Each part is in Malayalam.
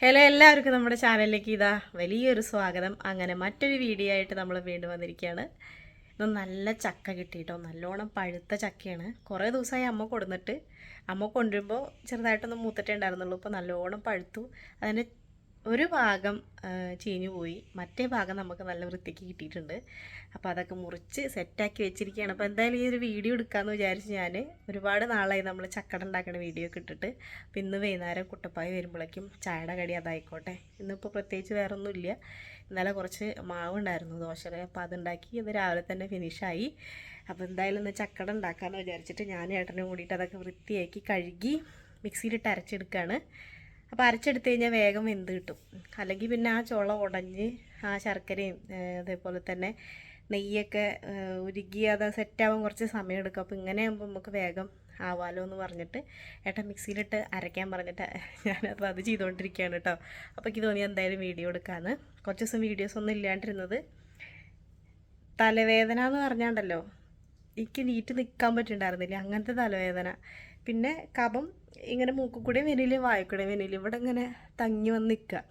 ഹലോ എല്ലാവർക്കും നമ്മുടെ ചാനലിലേക്ക് ഇതാ വലിയൊരു സ്വാഗതം. അങ്ങനെ മറ്റൊരു വീഡിയോ ആയിട്ട് നമ്മൾ വീണ്ടും വന്നിരിക്കുകയാണ്. ഇത് നല്ല ചക്ക കിട്ടിയിട്ടോ? നല്ലോണം പഴുത്ത ചക്കയാണ്. കുറേ ദിവസമായി അമ്മ കൊടുന്നിട്ട്. അമ്മ കൊണ്ടുവരുമ്പോൾ ചെറുതായിട്ടൊന്ന് മൂത്തിട്ടേ ഉണ്ടായിരുന്നുള്ളൂ. ഇപ്പോൾ നല്ലോണം പഴുത്തു. അതിന്റെ ഒരു ഭാഗം ചീഞ്ഞു പോയി. മറ്റേ ഭാഗം നമുക്ക് നല്ല വൃത്തിക്ക് കിട്ടിയിട്ടുണ്ട്. അപ്പോൾ അതൊക്കെ മുറിച്ച് സെറ്റാക്കി വെച്ചിരിക്കുകയാണ്. അപ്പോൾ എന്തായാലും ഈ ഒരു വീഡിയോ എടുക്കാമെന്ന് വിചാരിച്ച് ഞാൻ ഒരുപാട് നാളായി നമ്മൾ ചക്കട ഉണ്ടാക്കുന്ന വീഡിയോ ഒക്കെ ഇട്ടിട്ട്. അപ്പോൾ ഇന്ന് വൈകുന്നേരം കുട്ടപ്പായി വരുമ്പോഴേക്കും ചായയുടെ കടി അതായിക്കോട്ടെ. ഇന്നിപ്പോൾ പ്രത്യേകിച്ച് വേറെ ഒന്നുമില്ല ഇന്നലെ കുറച്ച് മാവ് ഉണ്ടായിരുന്നു ദോശയുടെ അപ്പോൾ അതുണ്ടാക്കി ഇന്ന് രാവിലെ തന്നെ ഫിനിഷായി അപ്പോൾ എന്തായാലും ഇന്ന് ചക്കട ഉണ്ടാക്കാമെന്ന് വിചാരിച്ചിട്ട് ഞാൻ ഏട്ടനും കൂടിയിട്ട് അതൊക്കെ വൃത്തിയാക്കി കഴുകി മിക്സിയിലിട്ട് അരച്ചെടുക്കുകയാണ് അപ്പോൾ അരച്ചെടുത്ത് കഴിഞ്ഞാൽ വേഗം വെന്ത് കിട്ടും. അല്ലെങ്കിൽ പിന്നെ ആ ചുള ഉടഞ്ഞ് ആ ശർക്കരയും അതേപോലെ തന്നെ നെയ്യൊക്കെ ഉരുകി അത് സെറ്റാവാൻ കുറച്ച് സമയം എടുക്കും. അപ്പോൾ ഇങ്ങനെ ആകുമ്പോൾ നമുക്ക് വേഗം ആവാലോ എന്ന് പറഞ്ഞിട്ട് ഏട്ടൻ മിക്സിയിലിട്ട് അരയ്ക്കാൻ പറഞ്ഞിട്ട് ഞാനപ്പോൾ അത് ചെയ്തുകൊണ്ടിരിക്കുകയാണ് കേട്ടോ അപ്പോൾ എനിക്ക് തോന്നി എന്തായാലും വീഡിയോ എടുക്കാമെന്ന് കുറച്ച് ദിവസം വീഡിയോസ് ഒന്നും ഇല്ലാണ്ടിരുന്നത്. തലവേദന എന്ന് പറഞ്ഞാണ്ടല്ലോ എനിക്ക് നീറ്റ് നിൽക്കാൻ പറ്റുന്നുണ്ടായിരുന്നില്ല അങ്ങനത്തെ തലവേദന. പിന്നെ കഫം ഇങ്ങനെ മൂക്കിൽ കൂടെ വരില്ല വായക്കൂടെ വരില്ല ഇവിടെ ഇങ്ങനെ തങ്ങി വന്ന് നിൽക്കുക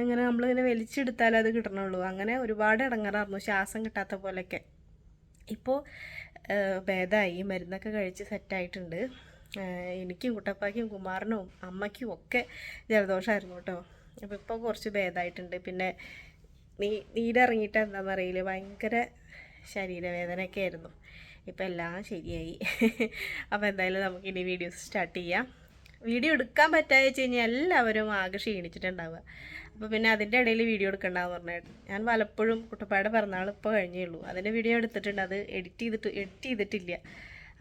അങ്ങനെ നമ്മളിങ്ങനെ വലിച്ചെടുത്താലേ അത് കിട്ടണുള്ളൂ. അങ്ങനെ ഒരുപാട് ഇടങ്ങാറായിരുന്നു ശ്വാസം കിട്ടാത്ത പോലെയൊക്കെ. ഇപ്പോൾ ഭേദമായി മരുന്നൊക്കെ കഴിച്ച് സെറ്റായിട്ടുണ്ട്. എനിക്കും കുട്ടപ്പാക്കും കുമാരനും അമ്മയ്ക്കും ഒക്കെ ജലദോഷമായിരുന്നു കേട്ടോ. അപ്പോൾ ഇപ്പോൾ കുറച്ച് ഭേദമായിട്ടുണ്ട് പിന്നെ നീ നീരിറങ്ങിയിട്ട് എന്താണെന്നറിയില്ല ഭയങ്കര ശരീരവേദനയൊക്കെ ആയിരുന്നു. ഇപ്പം എല്ലാം ശരിയായി. അപ്പോൾ എന്തായാലും നമുക്ക് ഇനി വീഡിയോസ് സ്റ്റാർട്ട് ചെയ്യാം. വീഡിയോ എടുക്കാൻ പറ്റാതെ വെച്ച് കഴിഞ്ഞാൽ എല്ലാവരും ആകെ ക്ഷീണിച്ചിട്ടുണ്ടാവുക. അപ്പോൾ പിന്നെ അതിന്റെ ഇടയിൽ വീഡിയോ എടുക്കണ്ടെന്ന് പറഞ്ഞിട്ട് ഞാൻ പലപ്പോഴും കുട്ടപ്പായുടെ പിറന്നാൾ ഇപ്പോൾ കഴിഞ്ഞേ ഉള്ളൂ. അതിന്റെ വീഡിയോ എടുത്തിട്ടുണ്ട്. അത് എഡിറ്റ് ചെയ്തിട്ട് എഡിറ്റ് ചെയ്തിട്ടില്ല.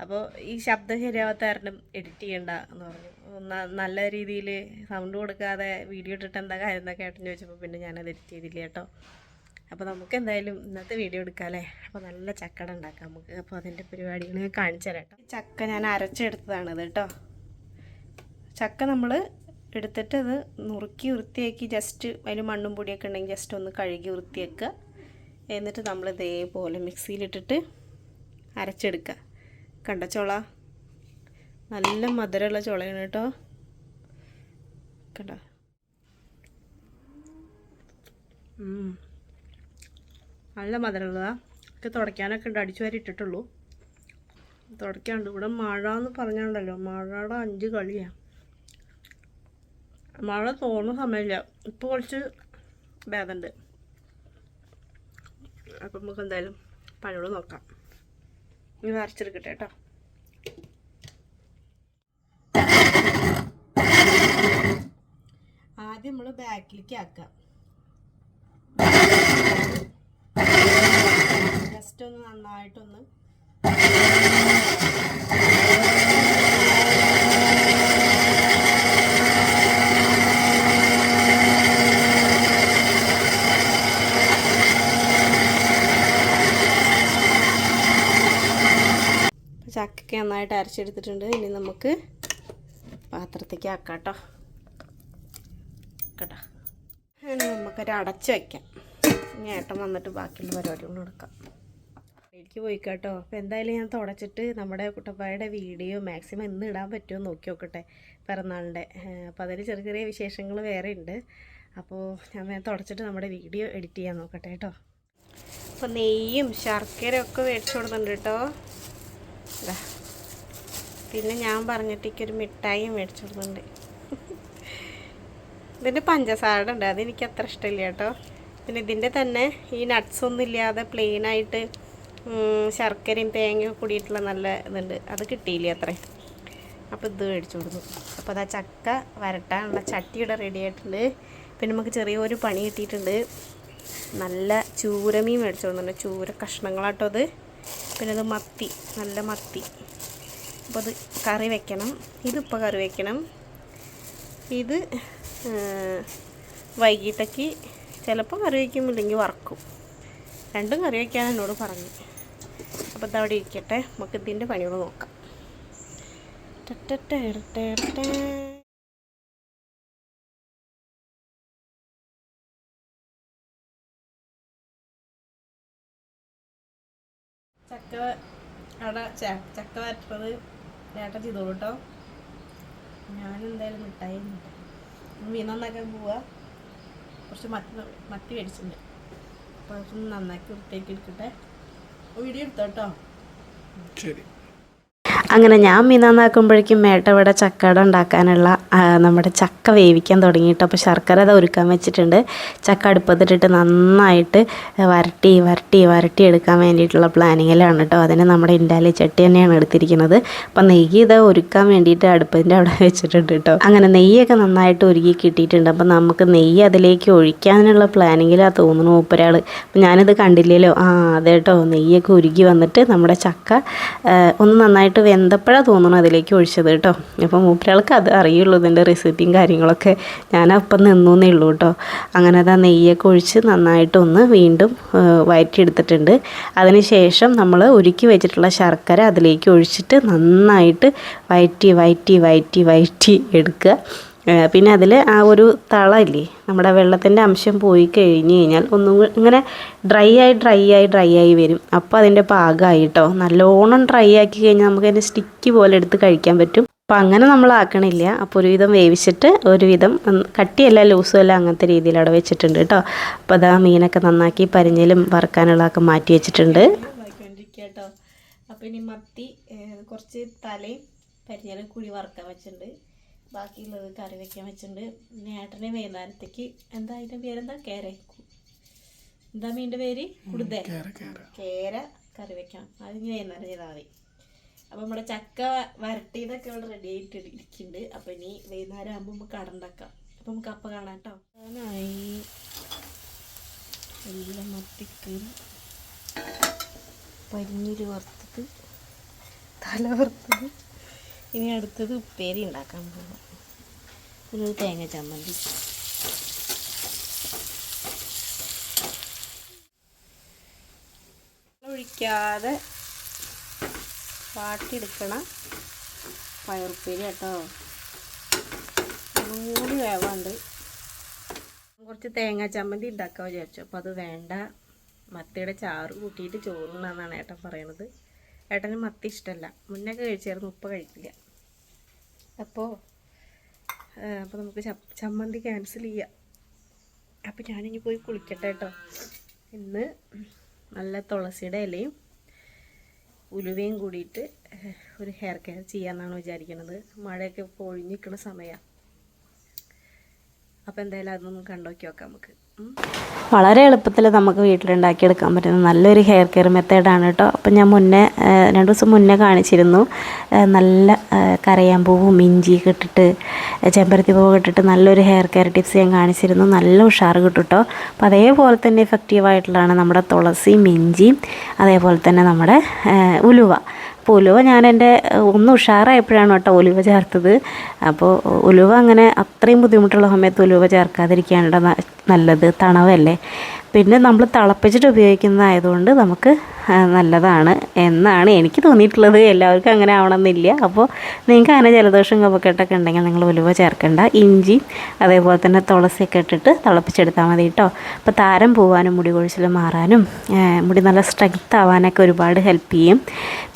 അപ്പോൾ ഈ ശബ്ദം ശരിയാവാത്ത കാരണം എഡിറ്റ് ചെയ്യണ്ട എന്ന് പറഞ്ഞു. നല്ല രീതിയിൽ സൗണ്ട് കൊടുക്കാതെ വീഡിയോ ഇട്ടിട്ട് എന്താ കാര്യം എന്നൊക്കെ ഏട്ടൻ ചോദിച്ചപ്പോൾ പിന്നെ ഞാനത് എഡിറ്റ് ചെയ്തില്ല കേട്ടോ. അപ്പോൾ നമുക്ക് എന്തായാലും ഇന്നത്തെ വീഡിയോ എടുക്കാമല്ലേ അപ്പോൾ നല്ല ചക്കട ഉണ്ടാക്കാം നമുക്ക്. അപ്പോൾ അതിന്റെ പരിപാടികൾ കാണിച്ചു തരാം കേട്ടോ. ചക്ക ഞാൻ അരച്ചെടുത്തതാണത് കേട്ടോ. ചക്ക നമ്മൾ എടുത്തിട്ട് അത് നുറുക്കി വൃത്തിയാക്കി ജസ്റ്റ് അതിൽ മണ്ണും പൊടിയൊക്കെ ഉണ്ടെങ്കിൽ ജസ്റ്റ് ഒന്ന് കഴുകി വൃത്തിയാക്കുക. എന്നിട്ട് നമ്മൾ ഇതേപോലെ മിക്സിയിലിട്ടിട്ട് അരച്ചെടുക്കുക. കണ്ട ചോള? നല്ല മധുരമുള്ള ചോളയാണ് കേട്ടോ. കണ്ട. നല്ല മധുരമുള്ളതാ. ഒക്കെ തുടയ്ക്കാനൊക്കെ ഉണ്ട്. അടിച്ചു വരെ ഇട്ടിട്ടുള്ളൂ. തുടയ്ക്കാണ്ട്. ഇവിടെ മഴ എന്ന് പറഞ്ഞാണ്ടല്ലോ. മഴയുടെ അഞ്ച് കളിയാണ് മഴ തോന്നുന്ന സമയമില്ല ഇപ്പോൾ കുറച്ച് ഭേദമുണ്ട് അപ്പം നമുക്ക് എന്തായാലും പഴയോട് നോക്കാം. ഇനി വരച്ചെടുക്കട്ടെ കേട്ടോ. ആദ്യം നമ്മൾ ബാക്കിലേക്ക് ആക്കാം. ജസ്റ്റ് ഒന്ന് നന്നായിട്ടൊന്ന് ചക്കയ്ക്ക് നന്നായിട്ട് അരച്ചെടുത്തിട്ടുണ്ട്. ഇനി നമുക്ക് പാത്രത്തേക്ക് ആക്കാം കേട്ടോ കേട്ടോ ഇനി നമുക്കൊരു അടച്ചു വയ്ക്കാം ഇനി ഏട്ടൻ വന്നിട്ട് ബാക്കിയുള്ള പരിപാടികൾ നടക്കാം. എനിക്ക് പോയി കേട്ടോ അപ്പോൾ എന്തായാലും ഞാൻ തുടച്ചിട്ട് നമ്മുടെ കുട്ടപ്പായുടെ വീഡിയോ മാക്സിമം ഇന്ന് ഇടാൻ പറ്റുമോ എന്ന് നോക്കി നോക്കട്ടെ പിറന്നാളിന്റെ. അപ്പോൾ അതിൽ ചെറിയ ചെറിയ വിശേഷങ്ങൾ വേറെ ഉണ്ട്. അപ്പോൾ ഞാൻ വേഗം തുടച്ചിട്ട് നമ്മുടെ വീഡിയോ എഡിറ്റ് ചെയ്യാൻ നോക്കട്ടെ കേട്ടോ. അപ്പോൾ നെയ്യും ശർക്കരയൊക്കെ ഒക്കെ മേടിച്ചു കൊടുക്കുന്നുണ്ട് കേട്ടോ. പിന്നെ ഞാൻ പറഞ്ഞിട്ട് ഒരു മിഠായി മേടിച്ചു കൊടുക്കുന്നുണ്ട് ഇതിന്റെ പഞ്ചസാര ഉണ്ട് അതെനിക്ക് അത്ര ഇഷ്ടമില്ല കേട്ടോ. പിന്നെ ഇതിന്റെ തന്നെ ഈ നട്ട്സൊന്നും ഇല്ലാതെ പ്ലെയിനായിട്ട് ശർക്കരയും തേങ്ങയും കൂടിയിട്ടുള്ള നല്ല ഇതുണ്ട്. അത് കിട്ടിയില്ല അത്രേ? അപ്പോൾ ഇത് മേടിച്ചു കൊടുത്തു. അപ്പോൾ അതാ ചക്ക വരട്ടാനുള്ള ചട്ടിയുടെ റെഡി ആയിട്ടുണ്ട്. പിന്നെ നമുക്ക് ചെറിയൊരു പണി കിട്ടിയിട്ടുണ്ട്. നല്ല ചൂരമീൻ മേടിച്ചു കൊടുക്കുന്നുണ്ട്. ചൂര കഷ്ണങ്ങളാട്ടോ അത്. പിന്നെ അത് മത്തി നല്ല മത്തി. അപ്പോൾ അത് കറി വെക്കണം. ഇതിപ്പോൾ കറി വെക്കണം. ഇത് വൈകിട്ടേക്ക് ചിലപ്പോൾ കറി വയ്ക്കും ഇല്ലെങ്കിൽ വറക്കും. രണ്ടും കറി വയ്ക്കാൻ എന്നോട് പറഞ്ഞു. അപ്പോൾ ഇതവിടെ ഇരിക്കട്ടെ. നമുക്ക് ഇതിന്റെ പണികൾ നോക്കാം. ടട്ടട്ടേടട്ടേടട്ടേ. ചക്ക അവിടെ ചക്ക വരട്ടത് ചേട്ടൻ ചെയ്തോളൂ കേട്ടോ ഞാനെന്തായാലും മിഠായി മീൻ നന്നാക്കാൻ പോവാ. കുറച്ച് മത്തി മത്തി മേടിച്ചിട്ടുണ്ട്. അപ്പോൾ നന്നാക്കി വൃത്തിയാക്കി എടുക്കട്ടെ. വീഡിയോ എടുത്തോട്ടോ ശരി. അങ്ങനെ ഞാൻ മീൻ നന്നാക്കുമ്പോഴേക്കും മേട്ട ഇവിടെ ചക്കട ഉണ്ടാക്കാനുള്ള നമ്മുടെ ചക്ക വേവിക്കാൻ തുടങ്ങിയിട്ട് അപ്പോൾ ശർക്കര അത് ഒരുക്കാൻ വെച്ചിട്ടുണ്ട്. ചക്ക അടുപ്പത്തിട്ടിട്ട് നന്നായിട്ട് വരട്ടി വരട്ടി വരട്ടി എടുക്കാൻ വേണ്ടിയിട്ടുള്ള പ്ലാനിങ്ങിലാണ് കേട്ടോ. അതിന് നമ്മുടെ ഇൻഡാലി ചട്ടി തന്നെയാണ് എടുത്തിരിക്കുന്നത്. അപ്പം നെയ്യ് ഇത് ഒരുക്കാൻ വേണ്ടിയിട്ട് അടുപ്പത്തിന്റെ അവിടെ വെച്ചിട്ടുണ്ട് കേട്ടോ. അങ്ങനെ നെയ്യൊക്കെ നന്നായിട്ട് ഒരുക്കി കിട്ടിയിട്ടുണ്ട്. അപ്പം നമുക്ക് നെയ്യ് അതിലേക്ക് ഒഴിക്കാനുള്ള പ്ലാനിങ്ങിലാണ് തോന്നുന്നു മൂപ്പരാൾ അപ്പം ഞാനിത് കണ്ടില്ലല്ലോ. ആ അതെ കേട്ടോ. നെയ്യൊക്കെ ഉരുകി വന്നിട്ട് നമ്മുടെ ചക്ക ഒന്ന് നന്നായിട്ട് വെന്തപ്പോഴാണ് തോന്നണം അതിലേക്ക് ഒഴിച്ചത് കേട്ടോ. അപ്പോൾ മൂപ്പരാൾക്ക് അത് അറിയുള്ളൂ ഇതിന്റെ റെസിപ്പിയും കാര്യങ്ങളൊക്കെ. ഞാൻ അപ്പം നിന്നേ ഉള്ളൂ കേട്ടോ. അങ്ങനെ അത് ആ നെയ്യൊക്കെ ഒഴിച്ച് നന്നായിട്ടൊന്ന് വീണ്ടും വയറ്റിയെടുത്തിട്ടുണ്ട്. വഴറ്റിയെടുത്തിട്ടുണ്ട് അതിന് ശേഷം നമ്മൾ ഉരുക്കി വെച്ചിട്ടുള്ള ശർക്കര അതിലേക്ക് ഒഴിച്ചിട്ട് നന്നായിട്ട് വയറ്റി വയറ്റി വയറ്റി വയറ്റി എടുക്കുക. പിന്നെ അതിൽ ആ ഒരു തളയില്ലേ നമ്മുടെ വെള്ളത്തിന്റെ അംശം പോയി കഴിഞ്ഞ് കഴിഞ്ഞാൽ ഒന്നും ഇങ്ങനെ ഡ്രൈ ആയി ഡ്രൈ ആയി ഡ്രൈ ആയി വരും. അപ്പോൾ അതിന്റെ പാകമായിട്ടോ നല്ലോണം ഡ്രൈ ആക്കി കഴിഞ്ഞാൽ നമുക്ക് അതിന്റെ സ്റ്റിക്ക് പോലെ എടുത്ത് കഴിക്കാൻ പറ്റും. അപ്പോൾ അങ്ങനെ നമ്മൾ ആക്കണില്ല. അപ്പോൾ ഒരുവിധം വേവിച്ചിട്ട് ഒരുവിധം കട്ടിയല്ല ലൂസും അല്ല അങ്ങനത്തെ രീതിയിൽ അവിടെ വെച്ചിട്ടുണ്ട് കേട്ടോ. അപ്പോൾ അതാ മീനൊക്കെ നന്നാക്കി പരിഞ്ഞലും വറുക്കാനുള്ളതൊക്കെ മാറ്റി വെച്ചിട്ടുണ്ട്. കേട്ടോ അപ്പോൾ ഇനി മത്തി കുറച്ച് തലയും പരിഞ്ഞാലും കൂടി വറുക്കാൻ വെച്ചിട്ടുണ്ട്. ബാക്കിയുള്ളത് കറി വെക്കാൻ വെച്ചിട്ടുണ്ട്. പിന്നെ ഏട്ടനെ വൈകുന്നേരത്തേക്ക് എന്താ അതിന്റെ പേരെന്താ? കേര. എന്താ മീന്റെ പേര്? കുടുതേ. കേര കറി വെക്കാം. അത് ഇനി വൈകുന്നേരം ചെയ്താൽ മതി. അപ്പോൾ നമ്മുടെ ചക്ക വരട്ടിയതൊക്കെ ഇവിടെ റെഡി ആയിട്ട് ഇരിക്കുന്നുണ്ട്. അപ്പോൾ ഇനി വൈകുന്നേരം ആകുമ്പോൾ നമുക്ക് കടണ്ടാക്കാം അപ്പോൾ നമുക്ക് അപ്പം കാണാം കേട്ടോ. ഞാനായി എല്ലാം മത്തിക്ക് പരിഞ്ഞീര് വറുത്തത് തല വറുത്തത്. ഇനി അടുത്തത് ഉപ്പേരി ഉണ്ടാക്കാൻ പോകും പിന്നെ ഒരു തേങ്ങ ചമ്മന്തി. ഒഴിക്കാതെ വാട്ടിയെടുക്കണം പയറുപ്പേരി കേട്ടോ. കൂടി വേവാണ്ട്. കുറച്ച് തേങ്ങ ചമ്മന്തി ഉണ്ടാക്കാൻ വിചാരിച്ചു. അപ്പോൾ അത് വേണ്ട. മത്തിയുടെ ചാറ് കൂട്ടിയിട്ട് ചോറുണ്ടെന്നാണ് ഏട്ടൻ പറയണത്. ഏട്ടന് മത്തി ഇഷ്ടമല്ല മുന്നേ കഴിച്ചായിരുന്നു ഉപ്പ കഴിക്കില്ല. അപ്പോൾ അപ്പോൾ നമുക്ക് ചമ്മന്തി ക്യാൻസൽ ചെയ്യാം. അപ്പോൾ ഞാനിനി പോയി കുളിക്കട്ടെ കേട്ടോ ഇന്ന് നല്ല തുളസിയുടെ ഇലയും ഉലുവയും കൂടിയിട്ട് ഒരു ഹെയർ കെയർ ചെയ്യാമെന്നാണ് വിചാരിക്കുന്നത് മഴയൊക്കെ ഇപ്പോൾ ഒഴിഞ്ഞിരിക്കുന്ന സമയമാണ് അപ്പോൾ എന്തായാലും അതൊന്നും കണ്ടോക്കി നോക്കാം നമുക്ക്. വളരെ എളുപ്പത്തിൽ നമുക്ക് വീട്ടിലുണ്ടാക്കിയെടുക്കാൻ പറ്റുന്ന നല്ലൊരു ഹെയർ കെയർ മെത്തേഡാണ് കേട്ടോ അപ്പം ഞാൻ മുന്നേ രണ്ട് ദിവസം മുന്നേ കാണിച്ചിരുന്നു. നല്ല കരയാമ്പൂവും ഇഞ്ചിയൊക്കെ ഇട്ടിട്ട് ആ, ചെമ്പരത്തി പൂവ് ഇട്ടിട്ട് നല്ലൊരു ഹെയർ കെയർ ടിപ്സ് ഞാൻ കാണിച്ചിരുന്നു. നല്ല ഉഷാർ കിട്ടും കേട്ടോ അപ്പോൾ അതേപോലെ തന്നെ എഫക്റ്റീവായിട്ടുള്ളതാണ് നമ്മുടെ തുളസിയും ഇഞ്ചിയും അതേപോലെ തന്നെ നമ്മുടെ ഉലുവ. അപ്പോൾ ഉലുവ ഞാൻ എന്റെ ഒന്ന് ഉഷാറായപ്പോഴാണ് കേട്ടോ ഉലുവ ചേർത്തത്. അപ്പോൾ ഉലുവ അങ്ങനെ അത്രയും ബുദ്ധിമുട്ടുള്ള സമയത്ത് ഉലുവ ചേർക്കാതിരിക്കുകയാണ് നല്ലത്. തണവല്ലേ? പിന്നെ നമ്മൾ തിളപ്പിച്ചിട്ട് ഉപയോഗിക്കുന്നതായതുകൊണ്ട് നമുക്ക് നല്ലതാണ് എന്നാണ് എനിക്ക് തോന്നിയിട്ടുള്ളത്. എല്ലാവർക്കും അങ്ങനെ ആവണമെന്നില്ല. അപ്പോൾ നിങ്ങൾക്ക് അങ്ങനെ ജലദോഷം കഫക്കെട്ടൊക്കെ ഉണ്ടെങ്കിൽ നിങ്ങൾ ഉലുവ ചേർക്കണ്ട. ഇഞ്ചി അതേപോലെ തന്നെ തുളസിയൊക്കെ ഇട്ടിട്ട് തിളപ്പിച്ചെടുത്താൽ മതി കേട്ടോ അപ്പോൾ താരം പോവാനും മുടി കൊഴിച്ചിൽ മാറാനും മുടി നല്ല സ്ട്രെങ്ത് ആവാനൊക്കെ ഒരുപാട് ഹെൽപ്പ് ചെയ്യും.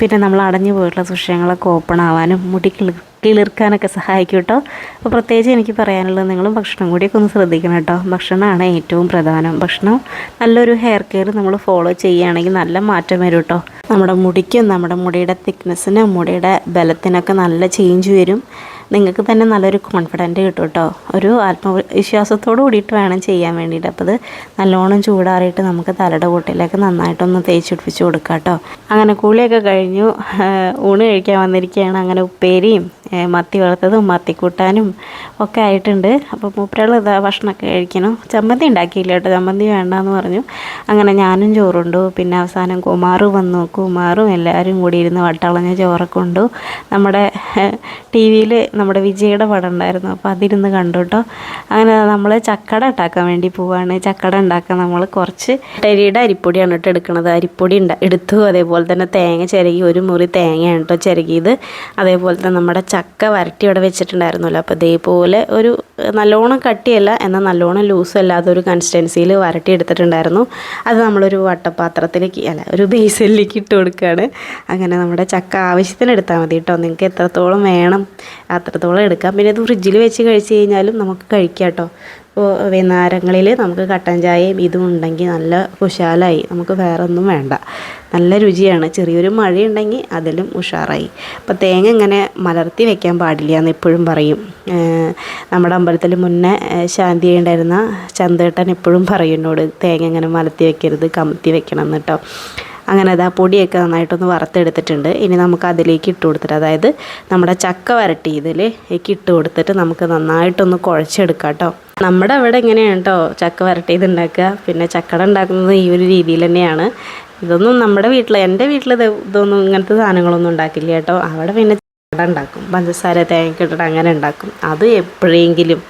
പിന്നെ നമ്മൾ അടഞ്ഞു പോയിട്ടുള്ള സുഷയങ്ങളൊക്കെ ഓപ്പൺ ആവാനും മുടി കിളി കിളിർക്കാനൊക്കെ സഹായിക്കും കേട്ടോ അപ്പോൾ പ്രത്യേകിച്ച് എനിക്ക് പറയാനുള്ളത് നിങ്ങളും ഭക്ഷണം കൂടിയൊക്കെ ഒന്ന് ശ്രദ്ധിക്കണം കേട്ടോ. ഭക്ഷണമാണ് ഏറ്റവും പ്രധാനം. ഭക്ഷണം നല്ലൊരു ഹെയർ കെയർ നമ്മൾ ഫോളോ ചെയ്യുകയാണെങ്കിൽ നല്ല മാറ്റം വരും കേട്ടോ. നമ്മുടെ മുടിക്കും നമ്മുടെ മുടിയുടെ തിക്നെസ്സിനും മുടിയുടെ ബലത്തിനൊക്കെ നല്ല ചേഞ്ച് വരും. നിങ്ങൾക്ക് തന്നെ നല്ലൊരു കോൺഫിഡന്റ് കിട്ടും കേട്ടോ. ഒരു ആത്മവിശ്വാസത്തോട് കൂടിയിട്ട് വേണം ചെയ്യാൻ വേണ്ടിയിട്ട്. അപ്പോൾ അത് നല്ലോണം ചൂടാറിയിട്ട് നമുക്ക് തലയുടെ കൂട്ടിലേക്ക് നന്നായിട്ടൊന്ന് തേച്ച് പിടിപ്പിച്ച് കൊടുക്കാം കേട്ടോ. അങ്ങനെ കൂളിയൊക്കെ കഴിഞ്ഞു. ഊണ് കഴിക്കാൻ വന്നിരിക്കുകയാണ്. അങ്ങനെ ഉപ്പേരിയും മത്തി വറുത്തതും മത്തിക്കൂട്ടാനും ഒക്കെ ആയിട്ടുണ്ട്. അപ്പോൾ മൂപ്പരാൾ ഇതാ ഭക്ഷണമൊക്കെ കഴിക്കണം ചമ്മന്തി ഉണ്ടാക്കിയില്ല കേട്ടോ. ചമ്മന്തി വേണ്ടെന്ന് പറഞ്ഞു. അങ്ങനെ ഞാനും ചോറുണ്ടു. പിന്നെ അവസാനം കുമാറ് വന്നു. കുമാറും എല്ലാവരും കൂടി ഇരുന്ന് വട്ടളഞ്ഞ ചോറൊക്കെ ഉണ്ടു നമ്മുടെ ടി വിയിൽ നമ്മുടെ വിജയുടെ പടം ഉണ്ടായിരുന്നു. അപ്പോൾ അതിരുന്ന് കണ്ടു കേട്ടോ. അങ്ങനെ നമ്മൾ ചക്കട ഉണ്ടാക്കാൻ വേണ്ടി പോവാണ്. ചക്കട ഉണ്ടാക്കാൻ നമ്മൾ കുറച്ച് ടരിയുടെ അരിപ്പൊടിയാണ് കേട്ടോ എടുക്കുന്നത് അരിപ്പൊടി എടുത്തു. അതേപോലെ തന്നെ തേങ്ങ ചിരകി ഒരു മുറി തേങ്ങയാണ് കേട്ടോ ചിരകിയത്. അതേപോലെ തന്നെ നമ്മുടെ ചക്ക ചക്ക വരട്ടി ഇവിടെ വെച്ചിട്ടുണ്ടായിരുന്നല്ലോ. അപ്പോൾ ഇതേപോലെ ഒരു നല്ലോണം കട്ടിയല്ല എന്നാൽ നല്ലോണം ലൂസും അല്ലാത്ത ഒരു കൺസിസ്റ്റൻസിയിൽ വരട്ടി എടുത്തിട്ടുണ്ടായിരുന്നു. അത് നമ്മളൊരു വട്ടപാത്രത്തിലേക്ക് അല്ല ഒരു ബേസിലേക്ക് ഇട്ട് കൊടുക്കുകയാണ്. അങ്ങനെ നമ്മുടെ ചക്ക ആവശ്യത്തിന് എടുത്താൽ മതി കേട്ടോ. നിങ്ങൾക്ക് എത്രത്തോളം വേണം അത്രത്തോളം എടുക്കാം. പിന്നെ ഇത് ഫ്രിഡ്ജിൽ വെച്ച് കഴിച്ച് കഴിഞ്ഞാലും നമുക്ക് കഴിക്കാം കേട്ടോ. വൈകുന്നേരങ്ങളിൽ നമുക്ക് കട്ടൻ ചായയും ഇതും ഉണ്ടെങ്കിൽ നല്ല കുശാലായി. നമുക്ക് വേറെ ഒന്നും വേണ്ട. നല്ല രുചിയാണ്. ചെറിയൊരു മഴയുണ്ടെങ്കിൽ അതിലും ഉഷാറായി. അപ്പോൾ തേങ്ങ ഇങ്ങനെ മലർത്തി വെക്കാൻ പാടില്ല എന്ന് എപ്പോഴും പറയും. നമ്മുടെ അമ്പലത്തിൽ മുന്നേ ശാന്തി ഉണ്ടായിരുന്ന ചന്തേട്ടൻ എപ്പോഴും പറയുന്നോട് തേങ്ങ ഇങ്ങനെ മലർത്തി വെക്കരുത് കമത്തി വെക്കണം എന്ന് കേട്ടോ അങ്ങനെ അത് ആ പൊടിയൊക്കെ നന്നായിട്ടൊന്ന് വറുത്തെടുത്തിട്ടുണ്ട്. ഇനി നമുക്ക് അതിലേക്ക് ഇട്ട് കൊടുത്തിട്ട് അതായത് നമ്മുടെ ചക്ക വരട്ടി ഇതിലേക്ക് ഇട്ട് കൊടുത്തിട്ട് നമുക്ക് നന്നായിട്ടൊന്ന് കുഴച്ചെടുക്കാം കേട്ടോ നമ്മുടെ അവിടെ എങ്ങനെയാണ് കേട്ടോ ചക്ക വരട്ടിയത് ഉണ്ടാക്കുക? പിന്നെ ചക്കട ഉണ്ടാക്കുന്നത് ഈ ഒരു രീതിയിൽ തന്നെയാണ്. ഇതൊന്നും നമ്മുടെ വീട്ടിൽ എന്റെ വീട്ടിൽ ഇത് ഇതൊന്നും ഇങ്ങനത്തെ സാധനങ്ങളൊന്നും ഉണ്ടാക്കില്ല കേട്ടോ അവിടെ പിന്നെ ചക്കട ഉണ്ടാക്കും. പഞ്ചസാര തേങ്ങ ഇട്ടിട്ട് അങ്ങനെ ഉണ്ടാക്കും. അത് എപ്പോഴെങ്കിലും.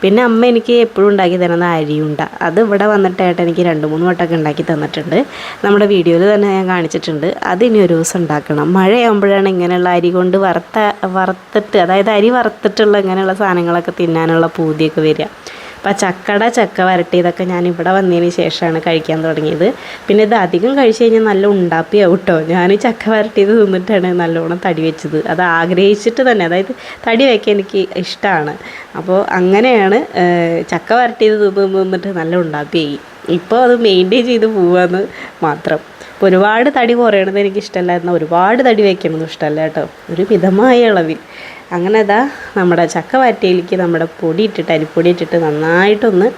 പിന്നെ അമ്മ എനിക്ക് എപ്പോഴും ഉണ്ടാക്കി തരുന്ന അരിയുണ്ട. അത് ഇവിടെ വന്നിട്ട് ഏട്ടൻ എനിക്ക് രണ്ട് മൂന്ന് വട്ടമൊക്കെ ഉണ്ടാക്കി തന്നിട്ടുണ്ട്. നമ്മുടെ വീഡിയോയിൽ തന്നെ ഞാൻ കാണിച്ചിട്ടുണ്ട്. അത് ഇനി ഒരു ദിവസം ഉണ്ടാക്കണം. മഴയാകുമ്പോഴാണ് ഇങ്ങനെയുള്ള അരി കൊണ്ട് വറുത്ത വറുത്തിട്ട് അതായത് അരി വറുത്തിട്ടുള്ള ഇങ്ങനെയുള്ള സാധനങ്ങളൊക്കെ തിന്നാനുള്ള പൂതിയൊക്കെ വരിക. അപ്പോൾ ചക്കട ചക്ക വരട്ടി ഇതൊക്കെ ഞാൻ ഇവിടെ വന്നതിന് ശേഷമാണ് കഴിക്കാൻ തുടങ്ങിയത്. പിന്നെ ഇത് അധികം കഴിച്ചു കഴിഞ്ഞാൽ നല്ല ഉണ്ടാപ്പിയാവും കേട്ടോ ഞാൻ ചക്ക വരട്ടിയത് തിന്നിട്ടാണ് നല്ലോണം തടി വെച്ചത്. അത് ആഗ്രഹിച്ചിട്ട് തന്നെ അതായത് തടി വയ്ക്കാൻ എനിക്ക് ഇഷ്ടമാണ് അപ്പോൾ അങ്ങനെയാണ് ചക്ക വരട്ടിയത് തിന്ന് തിന്നിട്ട് നല്ല ഉണ്ടാപ്പിയായി. ഇപ്പോൾ അത് മെയിന്റെയിൻ ചെയ്ത് പോവാന്ന് മാത്രം. ഇപ്പോൾ ഒരുപാട് തടി കുറയണത് എനിക്ക് ഇഷ്ടമല്ലായിരുന്നു ഒരുപാട് തടി വയ്ക്കണമെന്നും ഇഷ്ടമല്ല കേട്ടോ ഒരു മിതമായ അളവിൽ. അങ്ങനെ ഇതാ നമ്മുടെ ചക്ക വാറ്റയിലേക്ക് നമ്മുടെ പൊടി ഇട്ടിട്ട് അരിപ്പൊടി ഇട്ടിട്ട് നന്നായിട്ടൊന്ന്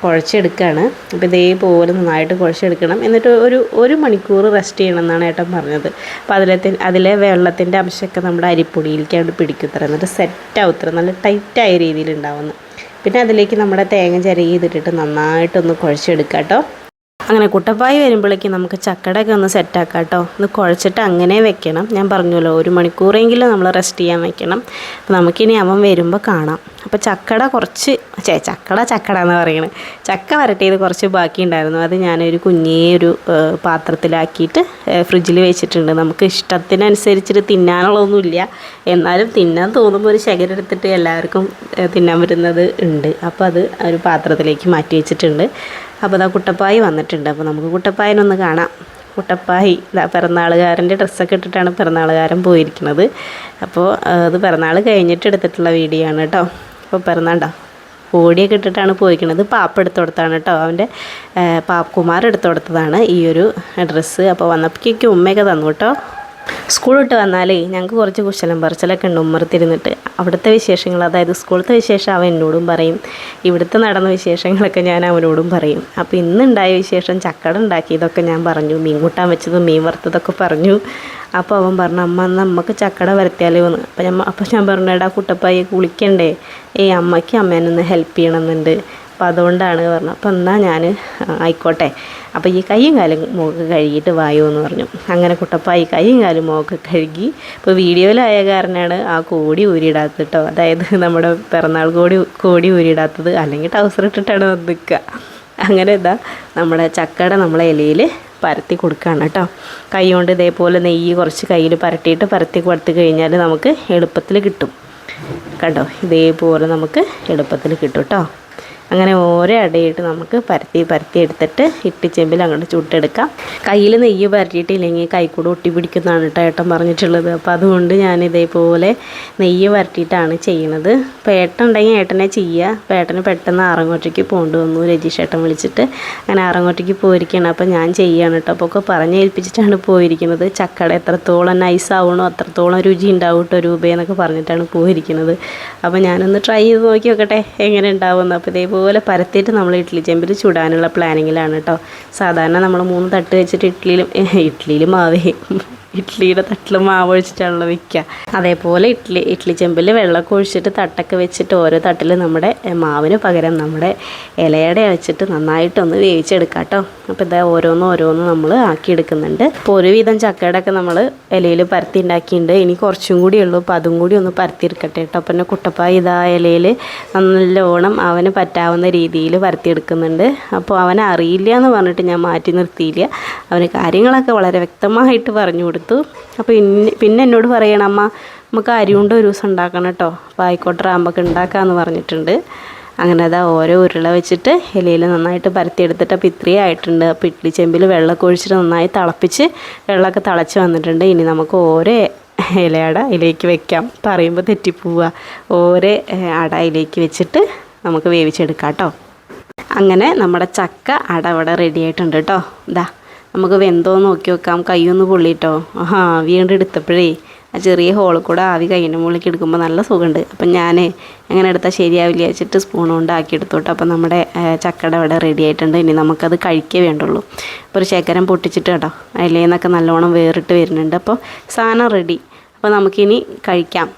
കുഴച്ചെടുക്കുകയാണ് അപ്പോൾ ഇതേപോലെ നന്നായിട്ട് കുഴച്ചെടുക്കണം. എന്നിട്ട് ഒരു ഒരു മണിക്കൂർ റെസ്റ്റ് ചെയ്യണം എന്നാണ് ഏട്ടൻ പറഞ്ഞത്. അപ്പോൾ അതിലെ അതിലെ വെള്ളത്തിന്റെ അംശമൊക്കെ നമ്മുടെ അരിപ്പൊടിയിലേക്കാണ് പിടിക്കുത്തറ എന്നിട്ട് സെറ്റ് ആവുത്തറ നല്ല ടൈറ്റായ രീതിയിൽ ഉണ്ടാവുന്നു പിന്നെ അതിലേക്ക് നമ്മുടെ തേങ്ങ ചിരകി ചെയ്തിട്ടിട്ട് നന്നായിട്ടൊന്ന് കുഴച്ചെടുക്കാം കേട്ടോ അങ്ങനെ കുട്ടപ്പായി വരുമ്പോഴേക്കും നമുക്ക് ചക്കടയൊക്കെ ഒന്ന് സെറ്റാക്കാം കേട്ടോ. ഒന്ന് കുഴച്ചിട്ട് അങ്ങനെ വെക്കണം. ഞാൻ പറഞ്ഞല്ലോ ഒരു മണിക്കൂറെങ്കിലും നമ്മൾ റെസ്റ്റ് ചെയ്യാൻ വെക്കണം. അപ്പോൾ നമുക്കിനി അവൻ വരുമ്പോൾ കാണാം. അപ്പോൾ ചക്കട കുറച്ച് ചേ ചക്കട ചക്കട എന്ന് പറയണത് ചക്ക വരട്ടിയത് കുറച്ച് ബാക്കി ഉണ്ടായിരുന്നു അത് ഞാനൊരു കുഞ്ഞേ ഒരു പാത്രത്തിലാക്കിയിട്ട് ഫ്രിഡ്ജിൽ വെച്ചിട്ടുണ്ട്. നമുക്ക് ഇഷ്ടത്തിനനുസരിച്ചിട്ട് തിന്നാനുള്ളതൊന്നുമില്ല. എന്നാലും തിന്നാൻ തോന്നുമ്പോൾ ഒരു ശകരം എടുത്തിട്ട് എല്ലാവർക്കും തിന്നാൻ വരുന്നത് ഉണ്ട്. അപ്പോൾ അത് ഒരു പാത്രത്തിലേക്ക് മാറ്റി വെച്ചിട്ടുണ്ട്. അപ്പോൾ ഇതാ കുട്ടപ്പായി വന്നിട്ടുണ്ട്. അപ്പോൾ നമുക്ക് കുട്ടപ്പായനൊന്ന് കാണാം. കുട്ടപ്പായി ഇതാ പിറന്നാളുകാരന്റെ ഡ്രസ്സൊക്കെ ഇട്ടിട്ടാണ് പിറന്നാളുകാരൻ പോയിരിക്കുന്നത്. അപ്പോൾ അത് പിറന്നാൾ കഴിഞ്ഞിട്ട് എടുത്തിട്ടുള്ള വീഡിയോ ആണ് കേട്ടോ. അപ്പോൾ പിറന്നാണ്ടോ ഓടിയൊക്കെ ഇട്ടിട്ടാണ് പോയിക്കുന്നത് പാപ്പ എടുത്തു കേട്ടോ. അവന്റെ പാപ്പുമാർ എടുത്തു കൊടുത്തതാണ് ഈ ഒരു ഡ്രസ്സ്. അപ്പോൾ വന്നപ്പോഴേക്കും ഉമ്മയൊക്കെ തന്നു കേട്ടോ. സ്കൂൾ വിട്ട് വന്നാലേ ഞങ്ങൾക്ക് കുറച്ച് കുശലം പറച്ചിലൊക്കെ ഉണ്ട് ഉമ്മർത്തിരുന്നിട്ട് അവിടുത്തെ വിശേഷങ്ങൾ അതായത് സ്കൂളത്തെ വിശേഷം അവൻ എന്നോടും പറയും. ഇവിടുത്തെ നടന്ന വിശേഷങ്ങളൊക്കെ ഞാൻ അവനോടും പറയും. അപ്പോൾ ഇന്നുണ്ടായ വിശേഷം ചക്കട ഉണ്ടാക്കിയതൊക്കെ ഞാൻ പറഞ്ഞു. മീൻ കൂട്ടാൻ വെച്ചതും മീൻ വറുത്തതൊക്കെ പറഞ്ഞു. അപ്പോൾ അവൻ പറഞ്ഞു അമ്മ എന്നാൽ ചക്കട വരത്തിയാലോ എന്ന്. അപ്പോൾ ഞാൻ അപ്പോൾ ഞാൻ പറഞ്ഞു എടാ കുട്ടപ്പായി കുളിക്കണ്ടേ? ഏയ് അമ്മയ്ക്ക് അമ്മേനൊന്ന് ഹെൽപ്പ് ചെയ്യണമെന്നുണ്ട്. അപ്പോൾ അതുകൊണ്ടാണ് പറഞ്ഞു അപ്പോൾ എന്നാൽ ഞാൻ ആയിക്കോട്ടെ. അപ്പോൾ ഈ കൈയും കാലും മുഖം കഴുകിയിട്ട് വായോ എന്ന് പറഞ്ഞു. അങ്ങനെ കുട്ടപ്പായി കൈയും കാലും മുഖം കഴുകി ഇപ്പോൾ വീഡിയോയിലായ കാരണമാണ് ആ കോടി ഊരിയിടാത്തത് കേട്ടോ. അതായത് നമ്മുടെ പിറന്നാൾ കോടി കോടി ഊരിയിടാത്തത് അല്ലെങ്കിൽ ടൗസർ ഇട്ടിട്ടാണ് നിൽക്കുക അങ്ങനെ ഇതാ നമ്മുടെ ചക്കയുടെ നമ്മളെ ഇലയിൽ പരത്തി കൊടുക്കുകയാണ് കേട്ടോ. കൈ കൊണ്ട് ഇതേപോലെ നെയ്യ് കുറച്ച് കയ്യിൽ പരട്ടിയിട്ട് പരത്തി കൊടുത്തു കഴിഞ്ഞാൽ നമുക്ക് എളുപ്പത്തിൽ കിട്ടും. കണ്ടോ? ഇതേപോലെ നമുക്ക് എളുപ്പത്തിൽ കിട്ടും കേട്ടോ. അങ്ങനെ ഓരോ അടയിട്ട് നമുക്ക് പരത്തി പരത്തി എടുത്തിട്ട് ഇട്ടിച്ചെമ്പിൽ അങ്ങോട്ട് ചുട്ടെടുക്കാം. കയ്യിൽ നെയ്യ് പരട്ടിയിട്ടില്ലെങ്കിൽ കൈക്കൂടെ ഒട്ടി പിടിക്കുന്നതാണ് കേട്ടോ ഏട്ടൻ പറഞ്ഞിട്ടുള്ളത്. അപ്പോൾ അതുകൊണ്ട് ഞാൻ ഇതേപോലെ നെയ്യ് പരട്ടിയിട്ടാണ് ചെയ്യണത് അപ്പോൾ ഏട്ടൻ ഉണ്ടെങ്കിൽ ഏട്ടനെ ചെയ്യുക. അപ്പോൾ ഏട്ടന് പെട്ടെന്ന് ആറങ്ങോട്ടേക്ക് പോകേണ്ടി വന്നു. രജീഷ് ഏട്ടൻ വിളിച്ചിട്ട് അങ്ങനെ ആറങ്ങോട്ടേക്ക് പോയിരിക്കുകയാണ്. അപ്പോൾ ഞാൻ ചെയ്യുകയാണ് കേട്ടോ. അപ്പോൾ ഒക്കെ പറഞ്ഞേൽപ്പിച്ചിട്ടാണ് പോയിരിക്കുന്നത്. ചക്കട എത്രത്തോളം നൈസ് ആവണോ അത്രത്തോളം രുചി ഉണ്ടാവും കേട്ടോ രൂപയെന്നൊക്കെ പറഞ്ഞിട്ടാണ് പോയിരിക്കുന്നത്. അപ്പോൾ ഞാനൊന്ന് ട്രൈ ചെയ്ത് നോക്കി നോക്കട്ടെ. എങ്ങനെ ഉണ്ടാവുമെന്ന്. അപ്പോൾ ഇതേപോലെ പരത്തിയിട്ട് നമ്മൾ ഇഡ്ഡലി ചെമ്പിൽ ചുടാനുള്ള പ്ലാനിങ്ങിലാണ് കേട്ടോ സാധാരണ നമ്മൾ മൂന്ന് തട്ട് വെച്ചിട്ട് ഇഡ്ഡലിയിലും ഇഡ്ഡലിയിലും മാവേ ഇഡ്ഡലിയുടെ തട്ടിൽ മാവ് ഒഴിച്ചിട്ടാണല്ലോ വെക്കുക അതേപോലെ ഇഡ്ഡലി ഇഡ്ഡലി ചെമ്പിൽ വെള്ളമൊക്കെ ഒഴിച്ചിട്ട് തട്ടൊക്കെ വെച്ചിട്ട് ഓരോ തട്ടിൽ നമ്മുടെ മാവിന് പകരം നമ്മുടെ ഇലയുടെ വെച്ചിട്ട് നന്നായിട്ടൊന്ന് വേവിച്ചെടുക്കാം കേട്ടോ അപ്പോൾ ഇതാ ഓരോന്ന് ഓരോന്ന് നമ്മൾ ആക്കിയെടുക്കുന്നുണ്ട്. അപ്പോൾ ഒരുവിധം ചക്കയുടെ ഒക്കെ നമ്മൾ ഇലയിൽ പരത്തി ഉണ്ടാക്കിയിട്ടുണ്ട്. ഇനി കുറച്ചും കൂടി ഉള്ളൂ. അപ്പോൾ അതും കൂടി ഒന്ന് പരത്തിയെടുക്കട്ടെ കേട്ടോ അപ്പം പിന്നെ കുട്ടപ്പായ ഇതാ ഇലയിൽ നല്ലോണം അവന് പറ്റാവുന്ന രീതിയിൽ പരത്തിയെടുക്കുന്നുണ്ട്. അപ്പോൾ അവനെ അറിയില്ല എന്ന് പറഞ്ഞിട്ട് ഞാൻ മാറ്റി നിർത്തിയില്ല. അവന് കാര്യങ്ങളൊക്കെ വളരെ വ്യക്തമായിട്ട് പറഞ്ഞു കൊടുത്തു. അപ്പോൾ പിന്നെ എന്നോട് പറയണം അമ്മ നമുക്ക് അരി കൊണ്ട് ഒരു ദിവസം ഉണ്ടാക്കണം കേട്ടോ അപ്പോൾ ആയിക്കോട്ടെ ആകുമ്പോൾ ഉണ്ടാക്കാമെന്ന് പറഞ്ഞിട്ടുണ്ട്. അങ്ങനെ അതാ ഓരോ ഉരുള വെച്ചിട്ട് ഇലയിൽ നന്നായിട്ട് പരത്തിയെടുത്തിട്ട് അപ്പോൾ ഇത്രയും ആയിട്ടുണ്ട്. അപ്പോൾ ഇഡ്ഡലി ചെമ്പിൽ വെള്ളമൊക്കെ ഒഴിച്ചിട്ട് നന്നായി തിളപ്പിച്ച് വെള്ളമൊക്കെ തിളച്ച് വന്നിട്ടുണ്ട്. ഇനി നമുക്ക് ഓരോ ഇലയട ഇലയ്ക്ക് വെക്കാം. പറയുമ്പോൾ തെറ്റിപ്പോവുക ഓരോ അട ഇലയ്ക്ക് വെച്ചിട്ട് നമുക്ക് വേവിച്ചെടുക്കാം കേട്ടോ അങ്ങനെ നമ്മുടെ ചക്ക അട ഇവിടെ റെഡി ആയിട്ടുണ്ട് കേട്ടോ ഇതാ നമുക്ക് വെന്തോ നോക്കി വെക്കാം. കൈയൊന്ന് പൊള്ളിട്ടോ. ആഹാ ആവി എടുത്തപ്പോഴേ ആ ചെറിയ ഹോളിൽ കൂടെ ആവി കൈയിന്റെ മുകളിലേക്ക് എടുക്കുമ്പോൾ നല്ല സുഖമുണ്ട്. അപ്പം ഞാൻ അങ്ങനെ എടുത്താൽ ശരിയാവില്ല വെച്ചിട്ട് സ്പൂൺ കൊണ്ട് ആക്കി എടുത്തോട്ട്. അപ്പം നമ്മുടെ ചക്കട ഇവിടെ റെഡി ആയിട്ടുണ്ട്. ഇനി നമുക്കത് കഴിക്കേ വേണ്ടുള്ളൂ. അപ്പോൾ ഒരു ശേഖരം പൊട്ടിച്ചിട്ട് കേട്ടോ. അതിലേ നിന്നൊക്കെ നല്ലോണം വേറിട്ട് വരുന്നുണ്ട്. അപ്പോൾ സാധനം റെഡി അപ്പോൾ നമുക്കിനി കഴിക്കാം.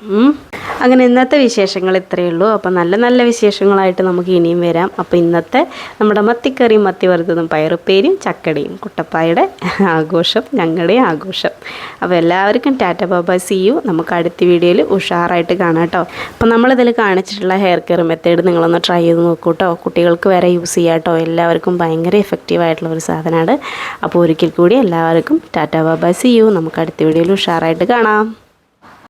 അങ്ങനെ ഇന്നത്തെ വിശേഷങ്ങൾ ഇത്രയേ ഉള്ളൂ. അപ്പോൾ നല്ല നല്ല വിശേഷങ്ങളായിട്ട് നമുക്ക് ഇനിയും വരാം. അപ്പോൾ ഇന്നത്തെ നമ്മുടെ മത്തിക്കറിയും മത്തി വറുത്തതും പയറുപ്പേരിയും ചക്കടയും. കുട്ടപ്പായുടെ ആഘോഷം ഞങ്ങളുടെ ആഘോഷം. അപ്പോൾ എല്ലാവർക്കും ടാറ്റ ബാബ സി യു. നമുക്ക് അടുത്ത വീഡിയോയിൽ ഉഷാറായിട്ട് കാണാം കേട്ടോ. അപ്പോൾ നമ്മളിതിൽ കാണിച്ചിട്ടുള്ള ഹെയർ കെയർ മെത്തേഡ് നിങ്ങളൊന്ന് ട്രൈ ചെയ്ത് നോക്കൂ കേട്ടോ. കുട്ടികൾക്ക് വരെ യൂസ് ചെയ്യാം കേട്ടോ. എല്ലാവർക്കും ഭയങ്കര എഫക്റ്റീവ് ആയിട്ടുള്ള ഒരു സാധനമാണ്. അപ്പോൾ ഒരിക്കൽ കൂടി എല്ലാവർക്കും ടാറ്റ ബാബ സി യു. നമുക്ക് അടുത്ത വീഡിയോയിൽ ഉഷാറായിട്ട് കാണാം.